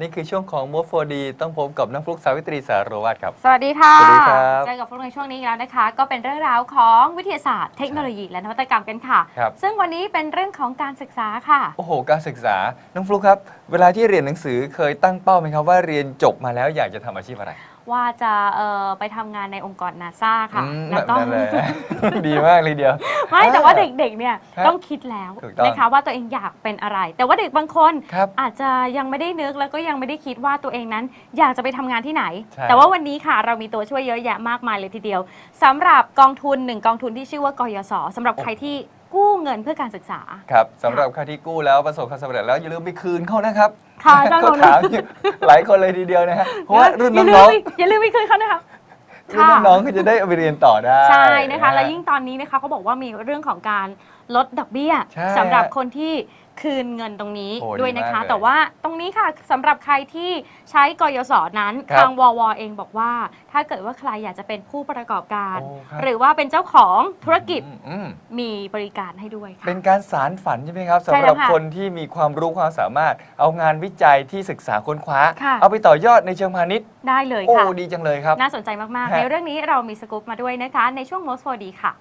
นี่คือช่วงของ m o d 4D ต้องพบกับน้องฟลุกสาวิตรีสารวัตรครับ สวัสดีค่ะสวัสดีครับเจอกับพวกในช่วงนี้อีกแล้วนะคะ ก็เป็นเรื่องราวของวิทยาศาสตร์เทคโนโลยีและนวัตกรรมกันค่ะ ครับ ซึ่งวันนี้เป็นเรื่องของการศึกษาค่ะ โอ้โห การศึกษา น้องฟลุกครับ เวลาที่เรียนหนังสือเคยตั้งเป้าไหมครับว่าเรียนจบมาแล้วอยากจะทำอาชีพอะไร ว่าจะเอ่อไปทำงานในองค์กรนาซาค่ะอืมแล้วก็แบบนั้นเลยดีมากเลยเดียว ไม่แต่ว่าเด็กๆเนี่ยครับต้องคิดแล้วถูกต้อง นะคะว่าตัวเองอยากเป็นอะไร แต่ว่าเด็กบางคน ครับ อาจจะยังไม่ได้นึกแล้วก็ยังไม่ได้คิดว่าตัวเองนั้น อยากจะไปทำงานที่ไหน ใช่แต่ว่าวันนี้ค่ะเรามีตัวช่วยเยอะแยะมากมายเลยทีเดียวสำหรับกองทุนหนึ่งกองทุนที่ชื่อว่ากยศสำหรับใครที่กู้ เงินเพื่อการศึกษา ครับสำหรับใครที่กู้แล้วประสบความสำเร็จแล้วอย่าลืมไปคืนเขานะครับค่ะอาจารย์ก็ของหนูถามอยู่หลายคนเลยทีเดียวนะฮะเพราะว่ารุ่นอย่าลืน้มองไปอย่าลืมไปคืนเขานะคะ ๆรุ่นน้องๆก็จะได้เอาไปเรียนต่อได้ใช่นะคะฮและยิ่งตอนนี้นะคะเขาบอกว่ามีเรื่องของการ ลดดอกเบี้ยใช่สำหรับคนที่คืนเงินตรงนี้โอ้ด้วยดีนะมากคะเลยแต่ว่าตรงนี้ค่ะสำหรับใครที่ใช้กยศนั้นครับ ทางววเองบอกว่า ถ้าเกิดว่าใครอยากจะเป็นผู้ประกอบการ โอ้ครับหรือว่าเป็นเจ้าของธุรกิจอืมอืมมีบริการให้ด้วยค่ะ เป็นการสารฝันใช่ไหมครับใช่สำหแล้รับวค่ะคนที่มีความรู้ความสามารถ เอางานวิจัยที่ศึกษาค้นคว้า ค่ะ เอาไปต่อยอดในเชิงพาณิชย์ได้เลยโอ้ค่ะ ดีจังเลยครับ น่าสนใจมาก ๆ ฮะ ในเรื่องนี้เรามีสกู๊ปมาด้วยนะคะ ในช่วง most for d ค่ะ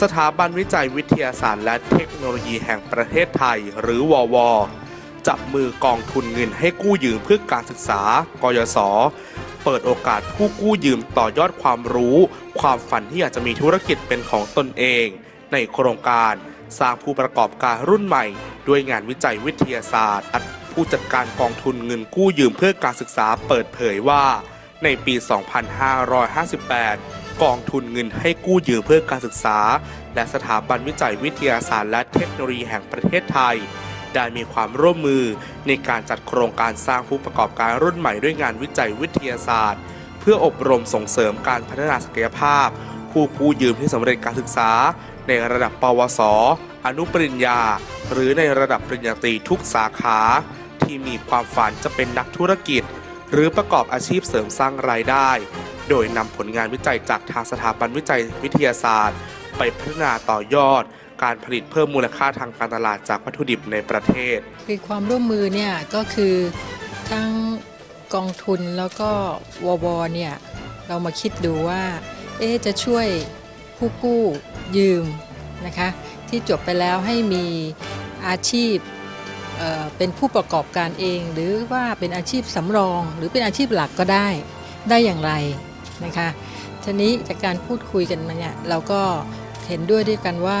สถาบันวิจัยวิทยาศาสตร์และเทคโนโลยีแห่งประเทศไทย หรือวว จับมือกองทุนเงินให้กู้ยืมเพื่อการศึกษา กยศ เปิดโอกาสผู้กู้ยืมต่อยอดความรู้ ความฝันที่อยากจะมีธุรกิจเป็นของตนเอง ในโครงการสร้างผู้ประกอบการรุ่นใหม่ ด้วยงานวิจัยวิทยาศาสตร์ ผู้จัดการกองทุนเงินกู้ยืมเพื่อการศึกษาเปิดเผยว่า ในปี 2558 กองทุนเงินให้กู้ยืมเพื่อการศึกษา และสถาบันวิจัยวิทยาศาสตร์และเทคโนโลยีแห่งประเทศไทย ได้มีความร่วมมือในการจัดโครงการสร้างผู้ประกอบการรุ่นใหม่ด้วยงานวิจัยวิทยาศาสตร์ เพื่ออบรมส่งเสริมการพัฒนาศักยภาพ ผู้กู้ยืมที่สำเร็จการศึกษา ในระดับปวส อนุปริญญา หรือในระดับปริญญาตรีทุกสาขา ที่มีความฝันจะเป็นนักธุรกิจ หรือประกอบอาชีพเสริมสร้างรายได้ โดยนำผลงานวิจัยจากทางสถาบันวิจัยวิทยาศาสตร์ ไปพัฒนาต่อยอด การผลิตเพิ่มมูลค่าทางการตลาดจากวัตถุดิบในประเทศ คือความร่วมมือเนี่ยก็คือทั้งกองทุนแล้วก็ววเนี่ยเรามาคิดดูว่าเอ๊จะช่วยผู้กู้ยืมนะคะที่จบไปแล้วให้มีอาชีพเเป็นผู้ประกอบการเอง หรือว่าเป็นอาชีพสำรอง หรือเป็นอาชีพหลักก็ได้ได้อย่างไร นะคะทีนี้จากการพูดคุยกันมาเนี่ยเราก็เห็นด้วยด้วยกันว่า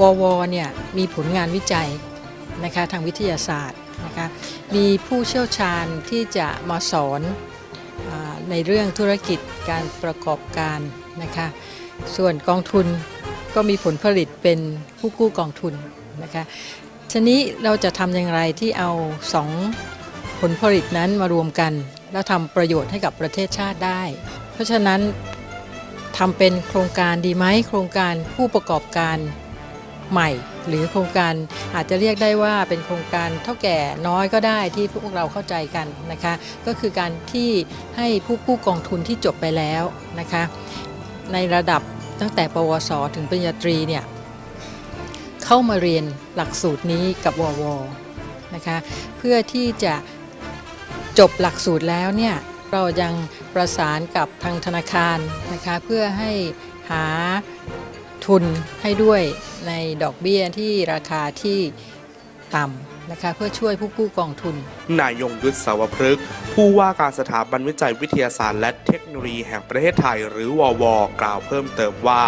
ววเนี่ยมีผลงานวิจัยนะคะทางวิทยาศาสตร์นะคะมีผู้เชี่ยวชาญที่จะมาสอนอในเรื่องธุรกิจการประกอบการนะคะส่วนกองทุนก็มีผลผลิตเป็นผู้กู้กองทุนนะคะทีนี้เราจะทำอย่างไรที่เอาสอง ผลผลิตนั้นมารวมกัน แล้วทำประโยชน์ให้กับประเทศชาติได้ เพราะฉะนั้นทำเป็นโครงการดีไหมโครงการผู้ประกอบการใหม่ หรือโครงการอาจจะเรียกได้ว่าเป็นโครงการเท่าแก่น้อยก็ได้ที่พวกเราเข้าใจกันนะคะ ก็คือการที่ให้ผู้กู้กองทุนที่จบไปแล้วนะคะ ในระดับตั้งแต่ปวส ถึงปริญญาตรีเนี่ยเข้ามาเรียนหลักสูตรนี้กับววนะคะ เพื่อที่จะ จบหลักสูตรแล้วเนี่ยเรายังประสานกับทางธนาคารนะคะเพื่อให้หาทุนให้ด้วยในดอกเบี้ยที่ราคาที่ต่ำนะคะเพื่อช่วยผู้กู้กองทุน นายยงยุทธสาวพฤกษ์ผู้ว่าการสถาบันวิจัยวิทยาศาสตร์และเทคโนโลยีแห่งประเทศไทยหรือววกล่าวเพิ่มเติมว่า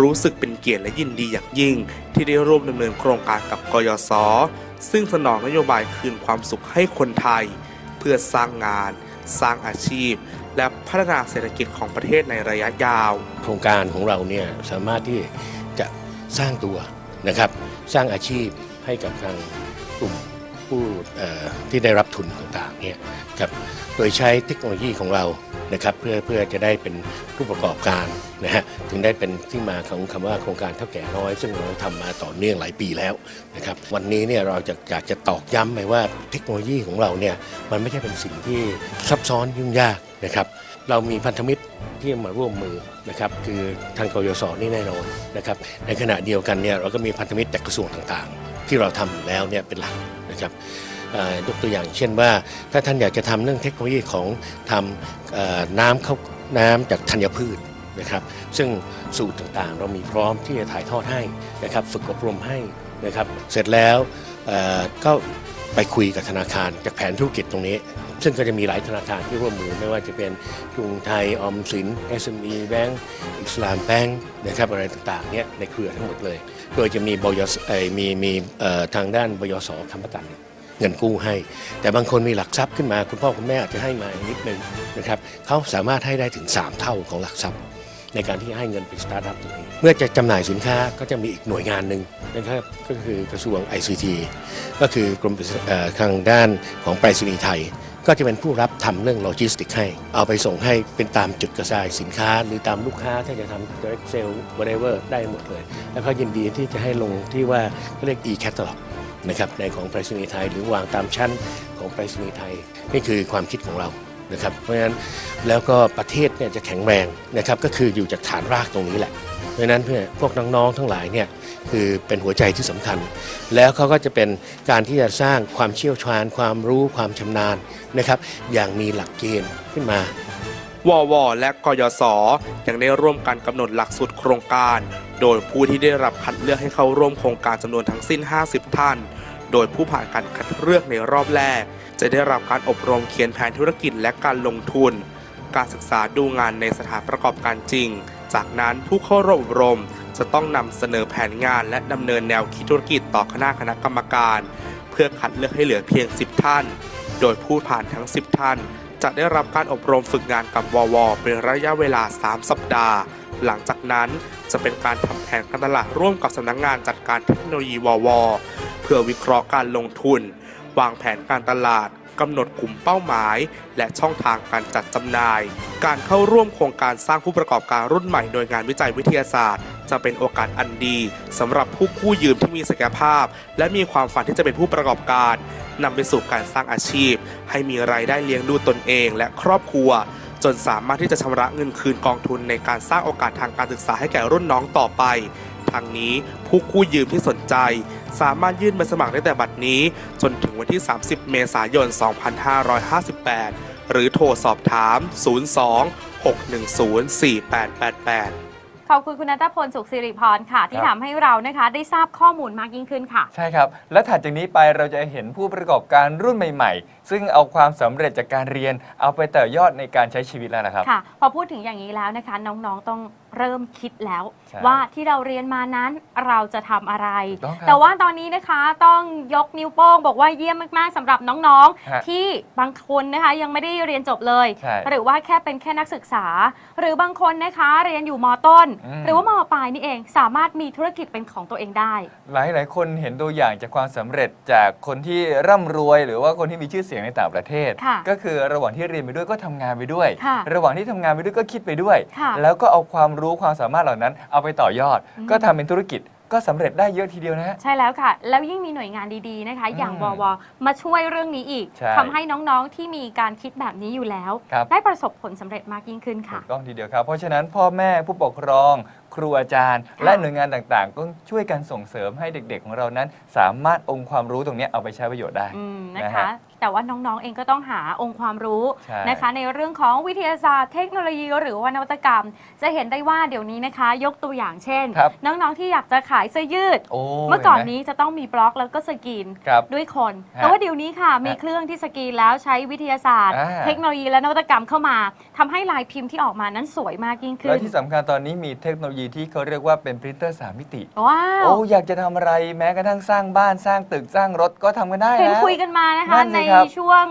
รู้สึกเป็นเกียรติและยินดีอย่างยิ่ง ที่ได้ร่วมดำเนินโครงการกับกยศซึ่งสนองนโยบายคืนความสุขให้คนไทย พื่อสร้างงาน สร้างอาชีพ และพัฒนาเศรษฐกิจของประเทศในระยะยาว โครงการของเราเนี่ยสามารถที่จะสร้างตัวนะครับ สร้างอาชีพให้กับทางกลุ่ม ผู้ที่ได้รับทุนต่างๆเนี่ยครับโดยใช้เทคโนโลยีของเรานะครับเพื่อเพื่อจะได้เป็นผู้ประกอบการนะฮะถึงได้เป็นที่มาของคำว่าโครงการเท่าแก่น้อย ซึ่งเราทำมาต่อเนื่องหลายปีแล้วนะครับวันนี้เนี่ยเราจะอยากจะตอกย้ำไปว่าเทคโนโลยีของเราเนี่ยมันไม่ใช่เป็นสิ่งที่ซับซ้อนยุ่งยากนะครับเรามีพันธมิตรที่มาร่วมมือนะครับคือทางกยศนี่แน่นอนนะครับในขณะเดียวกันเนี่ยเราก็มีพันธมิตรจากกระทรวงต่างๆ ที่เราทำอยู่แล้วเนี่ยเป็นหลักนะครับยกตัวอย่างเช่นว่า ถ้าท่านอยากจะทำเรื่องเทคโนโลยีของทำน้ำเข้าน้ำจากธัญพืชนะครับ ซึ่งสูตรต่างๆ เรามีพร้อมที่จะถ่ายทอดให้นะครับฝึกอบรมให้นะครับ เสร็จแล้วก็ไปคุยกับธนาคารจากแผนธุรกิจตรงนี้ ซึ่งก็จะมีหลายธนาคารที่ร่วมมือไม่ว่าจะเป็นกรุงไทย ออมสิน SME Bank อิสลามแบงค์นะครับอะไรต่างๆเนี่ยในเครือทั้งหมดเลย โดยจะมีบยสเอ่อมีมีทางด้านบยสคำประกันเงินกู้ให้ แต่บางคนมีหลักทรัพย์ขึ้นมา คุณพ่อคุณแม่อาจจะให้มานิดนึงนะครับเขาสามารถให้ได้ถึง 3 เท่าของหลักทรัพย์ในการที่ให้เงินเป็นสตาร์ทอัพตรงนี้เมื่อจะจำหน่ายสินค้าก็จะมีอีกหน่วยงานหนึ่งนะครับก็คือกระทรวง ICT ก็คือกรมทางด้านของไปรษณีย์ไทย ก็จะเป็นผู้รับทำเรื่องโลจิสติกให้ เอาไปส่งให้เป็นตามจุดกระจายสินค้า หรือตามลูกค้าถ้าจะทำ direct sale whatever ได้หมดเลย แล้วก็ยินดีที่จะให้ลงที่ว่าเขาเรียก e-catalog นะครับในของไปรษณีย์ไทย หรือวางตามชั้นของไปรษณีย์ไทย นี่คือความคิดของเรานะครับเพราะฉะนั้นแล้วก็ประเทศเนี่ยจะแข็งแรงนะครับก็คืออยู่จากฐานรากตรงนี้แหละ เพราะนั้นเพื่อพวกน้องๆทั้งหลายเนี่ยคือเป็นหัวใจที่สำคัญ แล้วเขาก็จะเป็นการที่จะสร้างความเชี่ยวชาญ ความรู้ความชำนาญนะครับ อย่างมีหลักเกณฑ์ขึ้นมาววและกยศยังได้ร่วมกันกำหนดหลักสูตรโครงการ โดยผู้ที่ได้รับคัดเลือกให้เข้าร่วมโครงการจำนวนทั้งสิ้น 50 ท่าน โดยผู้ผ่านการคัดเลือกในรอบแรก จะได้รับการอบรมเขียนแผนธุรกิจและการลงทุน การศึกษาดูงานในสถานประกอบการจริง จากนั้นผู้เข้าร่วมอบรมจะต้องนำเสนอแผนงานและดำเนินแนวคิดธุรกิจต่อคณะคณะกรรมการ เพื่อคัดเลือกให้เหลือเพียง 10 ท่าน โดยผู้ผ่านทั้ง 10 ท่าน จะได้รับการอบรมฝึกงานกับววเป็นระยะเวลา 3 สัปดาห์ หลังจากนั้นจะเป็นการทำแผนการตลาดร่วมกับสำนักงงานจัดการเทคโนโลยีวว เพื่อวิเคราะห์การลงทุน วางแผนการตลาด กำหนดกลุ่มเป้าหมาย และช่องทางการจัดจำหน่าย การเข้าร่วมโครงการสร้างผู้ประกอบการรุ่นใหม่โดยงานวิจัยวิทยาศาสตร์ จะเป็นโอกาสอันดีสำหรับผู้กู้ยืมที่มีศักยภาพ และมีความฝันที่จะเป็นผู้ประกอบการนำไปสู่การสร้างอาชีพ ให้มีรายได้เลี้ยงดูตนเอง และครอบครัว จนสามารถที่จะชำระเงินคืนกองทุนในการสร้างโอกาสทางการศึกษาให้แก่รุ่นน้องต่อไปทางนี้ผู้กู้ยืมที่สนใจ สามารถยื่นใบสมัครได้แต่บัดนี้ จนถึงวันที่ 30 เมษายน 2558 หรือโทรสอบถาม 02 610 4888ขอบคุณคุณนัทพลสุขสิริพรค่ะ ที่ครับทำให้เรานะคะได้ทราบข้อมูลมากยิ่งขึ้นค่ะ ใช่ครับ และถัดจากนี้ไปเราจะเห็นผู้ประกอบการรุ่นใหม่ ๆ ซึ่งเอาความสำเร็จจากการเรียนเอาไปต่อยอดในการใช้ชีวิตแล้วนะครับค่ะพอพูดถึงอย่างนี้แล้วนะคะ น้องๆต้อง เริ่มคิดแล้ว ใช่ว่าที่เราเรียนมานั้นเราจะทำอะไร ถูกต้องครับแต่ว่าตอนนี้นะคะต้องยกนิ้วโป้งบอกว่าเยี่ยมมากๆสำหรับน้องฮะๆ ที่บางคนนะคะยังไม่ได้เรียนจบเลย ใช่หรือว่าแค่เป็นแค่นักศึกษา หรือบางคนนะคะเรียนอยู่มต้น อืม หรือว่ามปลายนี่เองสามารถมีธุรกิจเป็นของตัวเองได้ หลายหลายๆคนเห็นตัวอย่างจากความสำเร็จจากคนที่ร่ำรวย หรือว่าคนที่มีชื่อเสียงในต่างประเทศ ค่ะก็คือระหว่างที่เรียนไปด้วยก็ทำงานไปด้วย ค่ะระหว่างที่ทำงานไปด้วยก็คิดไปด้วย ค่ะแล้วก็เอาความรู้ความสามารถเหล่านั้น เอาไปต่อยอดอืมก็ทำเป็นธุรกิจก็สำเร็จได้เยอะทีเดียวนะฮะ ใช่แล้วค่ะ แล้วยิ่งมีหน่วยงานดีๆนะคะ อย่างอืวมวมาช่วยเรื่องนี้อีกใช่ทำให้น้องๆที่มีการคิดแบบนี้อยู่แล้วครับได้ประสบผลสำเร็จมากยิ่งขึ้นถูค่ะกต้องทีเดียวครับ เพราะฉะนั้นพ่อแม่ผู้ปกครอง ครูอาจารย์ค่ะและหน่วยงานต่างๆ ก็ช่วยกันส่งเสริมให้เด็กๆ ของเรานั้น สามารถองค์ความรู้ตรงนี้เอาไปใช้ประโยชน์ได้อืมนะนะคะฮะ แต่ว่าน้องๆเองก็ต้องหาองค์ความรู้ใช่ นะคะ ในเรื่องของวิทยาศาสตร์เทคโนโลยีหรือว่านวัตกรรม จะเห็นได้ว่าเดี๋ยวนี้นะคะ ยกตัวอย่างเช่น ครับ น้องๆที่อยากจะขายเสื้อยืด โอ้เมื่อก่อนห็ไหนี้จะต้องมีบล็อกแล้วก็สกรีน ครับ ด้วยคน ฮะแต่ว่าเดี๋ยวนี้ค่ะ มีฮะเครื่องที่สกรีนแล้วใช้วิทยาศาสตร์ อ่า เทคโนโลยีและนวัตกรรมเข้ามาทำให้ลายพิมพ์ที่ออกมานั้นสวยมากยิ่งขึ้และน ที่สำคัญตอนนี้มีเทคโนโลยีที่เขาเรียกว่าเป็นปรินเตอร์สามมิติ ว้าว โอ้อยากจะทำอะไรแม้กระทั่งสร้างบ้านสร้างตึกสร้างรถก็ทำกันได้เห็นแล้ว คุยกันมานะคะนั่นสิในครับช่วง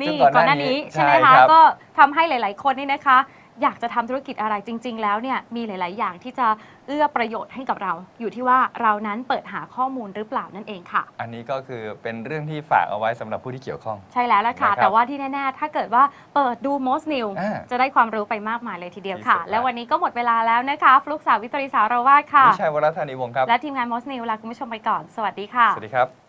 นี่ซึ่งก่ก่ออนนหหน้าน้านี้นี้ใช่ไหมใช่คะครับก็ทำให้หลาย ๆ คนนี่นะคะ อยากจะทำธุรกิจอะไรจริง ๆ แล้วเนี่ยมีหลาย ๆ อย่างที่จะเอื้อประโยชน์ให้กับเรา อยู่ที่ว่าเรานั้นเปิดหาข้อมูลหรือเปล่านั่นเองค่ะ อันนี้ก็คือเป็นเรื่องที่ฝากเอาไว้สำหรับผู้ที่เกี่ยวข้อง ใช่แล้วละค่ะนะครับแต่ว่าที่แน่ ๆ ถ้าเกิดว่าเปิดดู most new อ่าจะได้ความรู้ไปมากมายเลยทีเดียวค่ะที่สุดและวันนี้ก็หมดเวลาแล้วนะคะฟลุกสาววิตรีสารวาดค่ะวิชัยวรัตนิวงศ์ครับและทีมงาน most new ลาคุณผู้ชมไปก่อน สวัสดีค่ะสวัสดีครับ